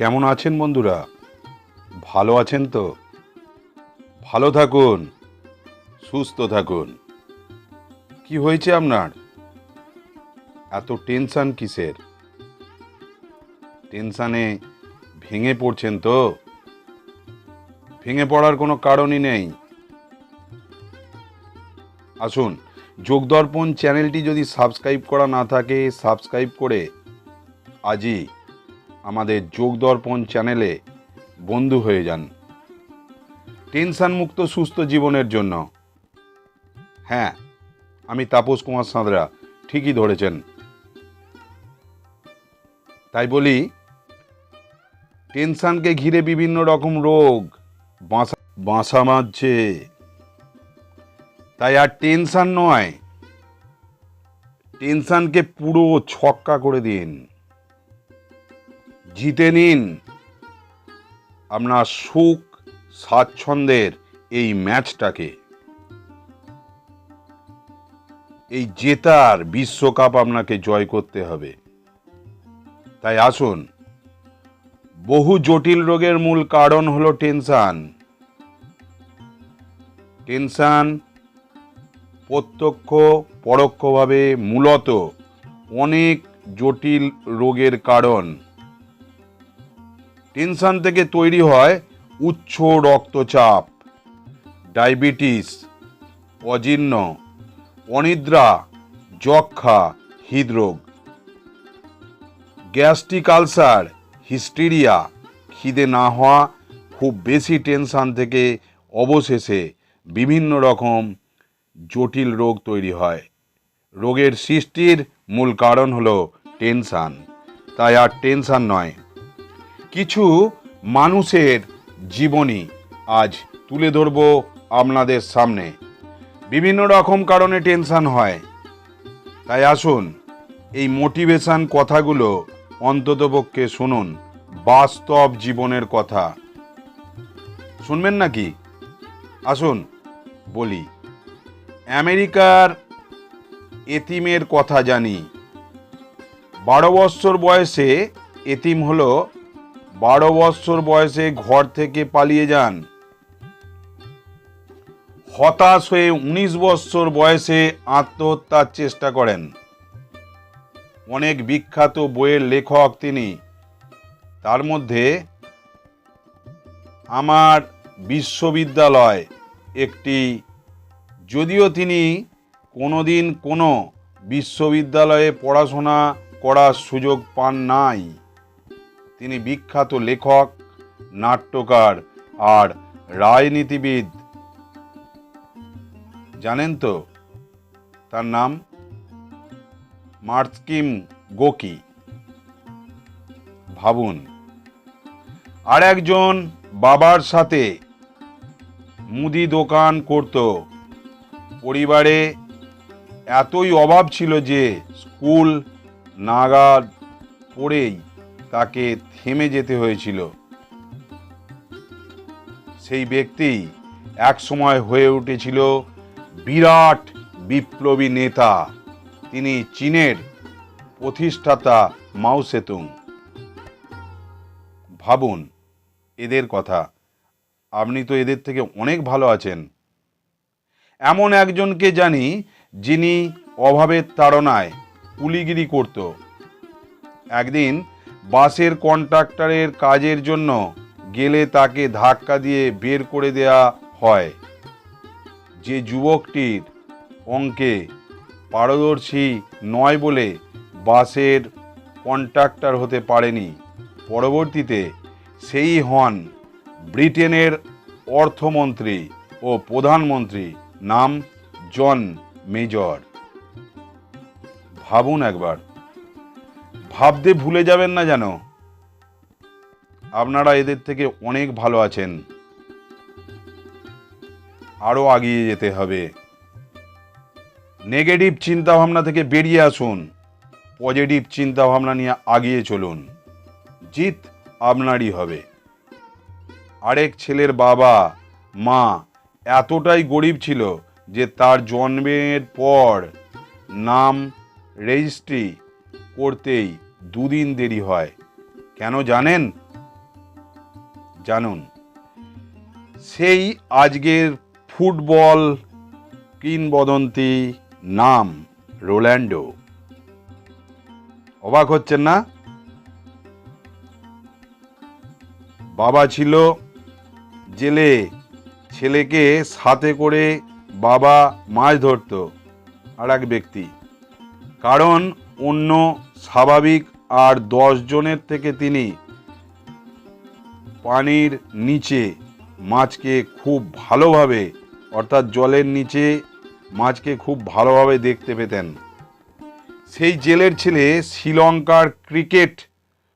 কেমন আছেন বন্ধুরা? ভালো আছেন তো? ভালো থাকুন, সুস্থ থাকুন। কি হয়েছে আপনার? এত টেনশন কিসের? টেনশানে ভেঙে পড়ছেন তো? ভেঙে পড়ার কোনো কারণই নেই। আসুন, যোগদর্পণ চ্যানেলটি যদি সাবস্ক্রাইব করা না থাকে, সাবস্ক্রাইব করে আজই আমাদের যোগদর্পণ চ্যানেলে বন্ধু হয়ে যান। টেনশন মুক্ত সুস্থ জীবনের জন্য। হ্যাঁ আমি তাপস কুমার সাঁতরা, ঠিকই ধরেছেন। তাই বলি, টেনশনকে ঘিরে বিভিন্ন রকম রোগ, বাসা বাঁধছে তাই আর টেনশন নয়, টেনশনকে পুরো ছক্কা করে দিন। জিতে নিন। আপনার সুখ, স্বাচ্ছন্দ্যের এই ম্যাচটাকে। এই জেতার বিশ্বকাপ আপনাকে জয় করতে হবে। তাই আসুন, বহু জটিল রোগের মূল কারণ হলো টেনশান। টেনশান প্রত্যক্ষ, পরোক্ষভাবে মূলত অনেক জটিল রোগের কারণ। টেনশন থেকে তৈরি হয় উচ্চ রক্তচাপ, ডায়াবেটিস, অজীর্ণ, অনিদ্রা যক্ষা হৃদরোগ, গ্যাস্ট্রিক আলসার, হিস্টেরিয়া, খিদে না হওয়া, খুব বেশি টেনশান থেকে অবশেষে বিভিন্ন রকম জটিল রোগ তৈরি হয়। রোগের সৃষ্টির মূল কারণ হলো টেনশান। তাই আর টেনশান নয়। কিছু মানুষের জীবনী আজ তুলে ধরব আপনাদের সামনে। বিভিন্ন রকম কারণে টেনশান হয়। তাই আসুন, এই মোটিভেশান কথাগুলো অন্ততপক্ষে শুনুন, বাস্তব জীবনের কথা। শুনবেন নাকি? আসুন, বলি, আমেরিকার এতিমের কথা জানি। বারো বৎসর বয়সে এতিম হলো বারো বৎসর বয়সে ঘর থেকে পালিয়ে যান। হতাশ হয়ে উনিশ বৎসর বয়সে আত্মহত্যার চেষ্টা করেন। অনেক বিখ্যাত বইয়ের লেখক তিনি। তার মধ্যে আমার বিশ্ববিদ্যালয় একটি। যদিও তিনি কোনোদিন কোনো বিশ্ববিদ্যালয়ে পড়াশোনা করার সুযোগ পান নাই। তিনি বিখ্যাত লেখক, নাট্যকার আর রাজনীতিবিদ। জানেন তো, তার নাম মার্কিম গোকি। ভাবুন, আর একজন বাবার সাথে মুদি দোকান করত। পরিবারে এতই অভাব ছিল যে স্কুল নাগাদ পড়েই তাকে থেমে যেতে হয়েছিল। সেই ব্যক্তি এক সময় হয়ে উঠেছিল বিরাট বিপ্লবী নেতা। তিনি চীনের প্রতিষ্ঠাতা মাও সেতুং। ভাবুন, এদের কথা। আপনি তো এদের থেকে অনেক ভালো আছেন। এমন একজনকে জানি যিনি অভাবের তাড়নায় কুলিগিরি করত। একদিন বাসের কন্ট্রাক্টরের কাজের জন্য গেলে তাকে ধাক্কা দিয়ে বের করে দেয়া হয়। যে যুবকটির অঙ্কে পারদর্শী নয় বলে বাসের কন্ট্রাক্টর হতে পারেনি। পরবর্তীতে সেই হন ব্রিটেনের অর্থমন্ত্রী ও প্রধানমন্ত্রী নাম জন মেজর। ভাবুন একবার। ভাবতে ভুলে যাবেন না যেন। আপনারা এদের থেকে অনেক ভালো আছেন। আরও আগিয়ে যেতে হবে। নেগেটিভ চিন্তাভাবনা থেকে বেরিয়ে আসুন। পজিটিভ চিন্তাভাবনা নিয়ে আগিয়ে চলুন। জিত আপনারই হবে। আরেক ছেলের বাবা, মা এতটাই গরিব ছিল যে তার জন্মের পর নাম রেজিস্ট্রি করতেই দুদিন দেরি হয়। কেন জানেন? জানুন। সেই আজকের ফুটবল কিংবদন্তি নাম রোল্যান্ডো অবাক হচ্ছেন না? বাবা ছিল জেলে, ছেলেকে সাথে করে বাবা মাছ ধরতো আর এক ব্যক্তি। কারণ অন্য স্বাভাবিক আর দশ জনের থেকে তিনি পানির নিচে মাছকে খুব ভালোভাবে, অর্থাৎ জলের নিচে মাছকে খুব ভালোভাবে দেখতে পেতেন। সেই জেলের ছেলে শ্রীলঙ্কার ক্রিকেট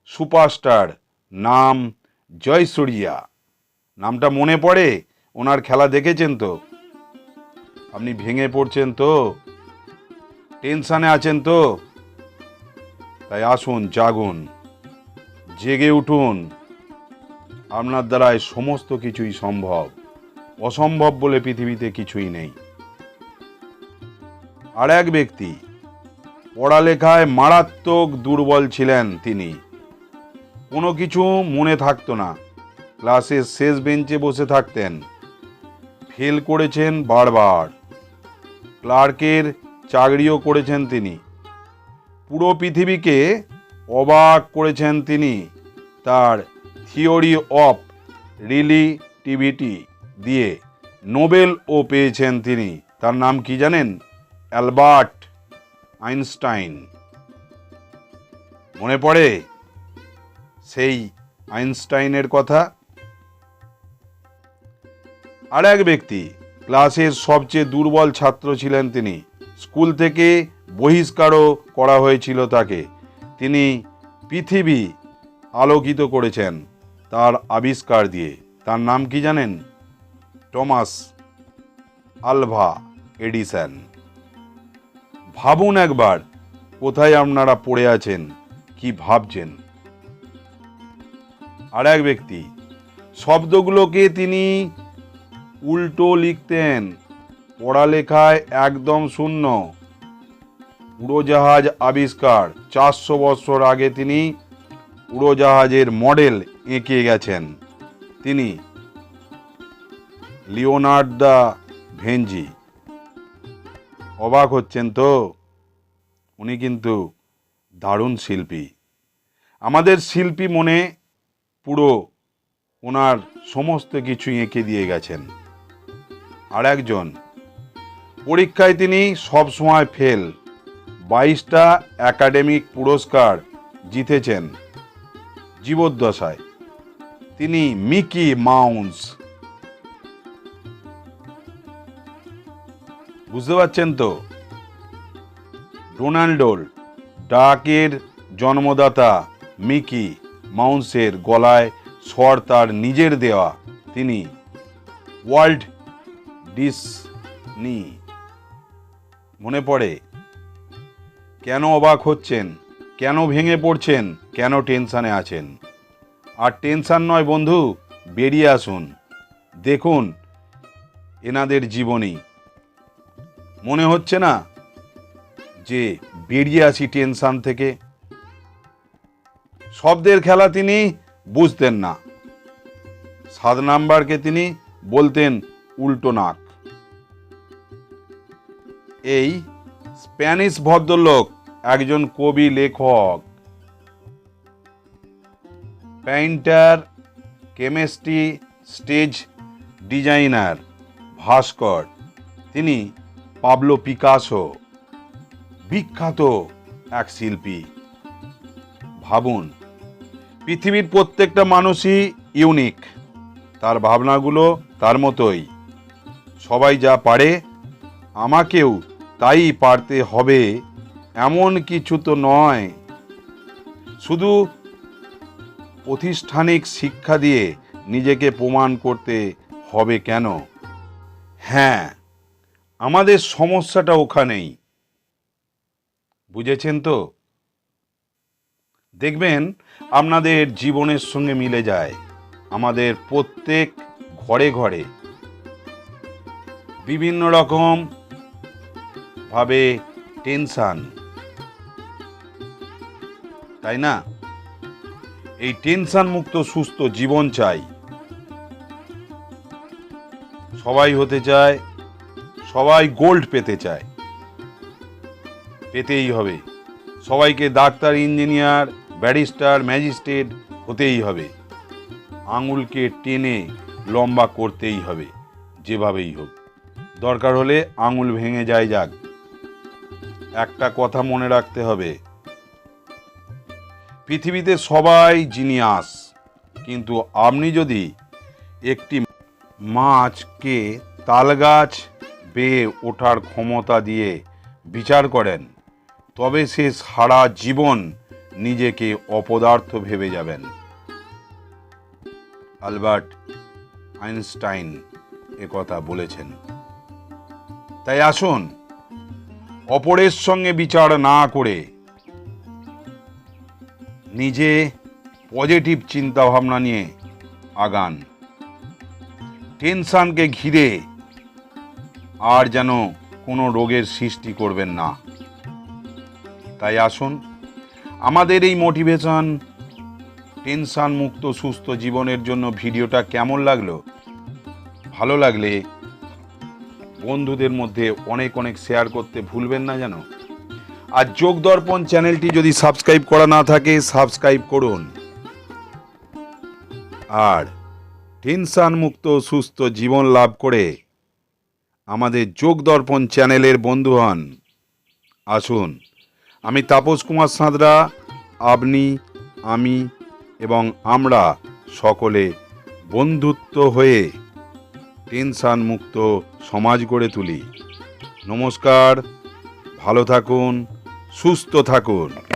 সুপারস্টার নাম জয়সূর্যা। নামটা মনে পড়ে? ওনার খেলা দেখেছেন তো? আপনি ভেঙে পড়ছেন তো? টেনশানে আছেন তো? তাই আসুন, জাগুন, জেগে উঠুন। আপনার দ্বারায় সমস্ত কিছুই সম্ভব। অসম্ভব বলে পৃথিবীতে কিছুই নেই। আর এক ব্যক্তি, পড়ালেখায় মারাত্মক দুর্বল ছিলেন তিনি। কোনো কিছু মনে থাকতো না। ক্লাসের শেষ বেঞ্চে বসে থাকতেন। ফেল করেছেন বারবার। ক্লার্কের চাকরিও করেছেন তিনি। পুরো পৃথিবীকে অবাক করেছেন তিনি তার থিওরি অফ রিলিটিভিটি দিয়ে নোবেলও পেয়েছেন তিনি। তার নাম কি জানেন? Albert Einstein. মনে পড়ে সেই আইনস্টাইনের কথা? আর এক ব্যক্তি, ক্লাসের সবচেয়ে দুর্বল ছাত্র ছিলেন তিনি। স্কুল থেকে বহিষ্কারও করা হয়েছিল তাকে। তিনি পৃথিবী আলোকিত করেছেন তার আবিষ্কার দিয়ে। তার নাম কি জানেন? Thomas Alva Edison. ভাবুন একবার, কোথায় আপনারা পড়ে আছেন, কি ভাবছেন? আর এক ব্যক্তি, শব্দগুলোকে তিনি উল্টো লিখতেন। পড়ালেখায় একদম শূন্য। উড়োজাহাজ আবিষ্কার। চারশো বছর আগে তিনি উড়োজাহাজের মডেল এঁকে গেছেন। তিনি লিওনার্ড দা ভেঞ্জি অবাক হচ্ছেন তো? উনি কিন্তু দারুণ শিল্পী। আমাদের শিল্পী মনে পুরো ওনার সমস্ত কিছু এঁকে দিয়ে গেছেন। আর একজন পরীক্ষায় তিনি সবসময় ফেল। বাইশটা একাডেমিক পুরস্কার জিতেছেন জীবদ্দশায়। তিনি মিকি মাউন্স। বুঝতে পারছেন তো? রোনাল্ডোর ডাকের জন্মদাতা মিকি মাউন্সের গলায় স্বর তার নিজের দেওয়া। তিনি ওয়ার্ল্ড ডিসনি। মনে পড়ে? কেন অবাক হচ্ছেন? কেন ভেঙে পড়ছেন? কেন টেনশানে আছেন? আর টেনশান নয় বন্ধু, বেরিয়ে আসুন। দেখুন, এনাদের জীবনী। মনে হচ্ছে না যে বেরিয়ে আসি টেনশান থেকে? শব্দের খেলা তিনি বুঝতেন না। সাত নাম্বারকে তিনি বলতেন উল্টো নাক। এই স্প্যানিশ ভদ্রলোক, একজন কবি লেখক। পেইন্টার, কেমিস্ট্রি, স্টেজ ডিজাইনার ভাস্কর। তিনি পাবলো পিকাসো, বিখ্যাত এক শিল্পী। ভাবুন, পৃথিবীর প্রত্যেকটা মানুষই ইউনিক তার ভাবনাগুলো তার মতোই। সবাই যা পারে, আমাকেও তাই পারতে হবে, এমন কিছু তো নয়। শুধু প্রতিষ্ঠানিক শিক্ষা দিয়ে নিজেকে প্রমাণ করতে হবে কেন? হ্যাঁ আমাদের সমস্যাটা ওখানেই। বুঝেছেন তো? দেখবেন আপনাদের জীবনের সঙ্গে মিলে যায়, আমাদের প্রত্যেক ঘরে ঘরে। বিভিন্ন রকম ভাবে টেনশান। তাই না? এই টেনশন মুক্ত সুস্থ জীবন চাই। সবাই হতে চায়, সবাই গোল্ড পেতে চায়। পেতেই হবে। সবাইকে ডাক্তার ইঞ্জিনিয়ার ব্যারিস্টার ম্যাজিস্ট্রেট হতেই হবে। আঙুলকে টেনে লম্বা করতেই হবে, যেভাবেই হোক। দরকার হলে আঙুল ভেঙে যায় যাক। একটা কথা মনে রাখতে হবে। পৃথিবীতে সবাই জিনিয়াস, কিন্তু আপনি যদি একটি মাছকে তালগাছ বেয়ে ওঠার ক্ষমতা দিয়ে বিচার করেন, তবে সে সারা জীবন নিজেকে অপদার্থ ভেবে যাবেন। আলবার্ট আইনস্টাইন একথা বলেছেন। তাই আসুন অপরের সঙ্গে বিচার না করে নিজে পজিটিভ চিন্তা ভাবনা নিয়ে আগান। টেনশানকে ঘিরে আর যেন কোনো রোগের সৃষ্টি করবেন না। তাই আসুন, আমাদের এই মোটিভেশন টেনশন মুক্ত সুস্থ জীবনের জন্য ভিডিওটা কেমন লাগল? ভালো লাগলে বন্ধুদের মধ্যে অনেক অনেক শেয়ার করতে ভুলবেন না যেন। আর যোগ দর্পণ চ্যানেলটি যদি সাবস্ক্রাইব করা না থাকে সাবস্ক্রাইব করুন। আর টেনশন মুক্ত, সুস্থ জীবন লাভ করে আমাদের যোগ দর্পণ চ্যানেলের বন্ধু হন। আসুন, আমি তাপস কুমার সাঁতরা, আপনি, আমি এবং আমরা সকলে বন্ধুত্ব হয়ে টেনশন মুক্ত সমাজ গড়ে তুলি। নমস্কার ভালো থাকুন সুস্থ থাকুন।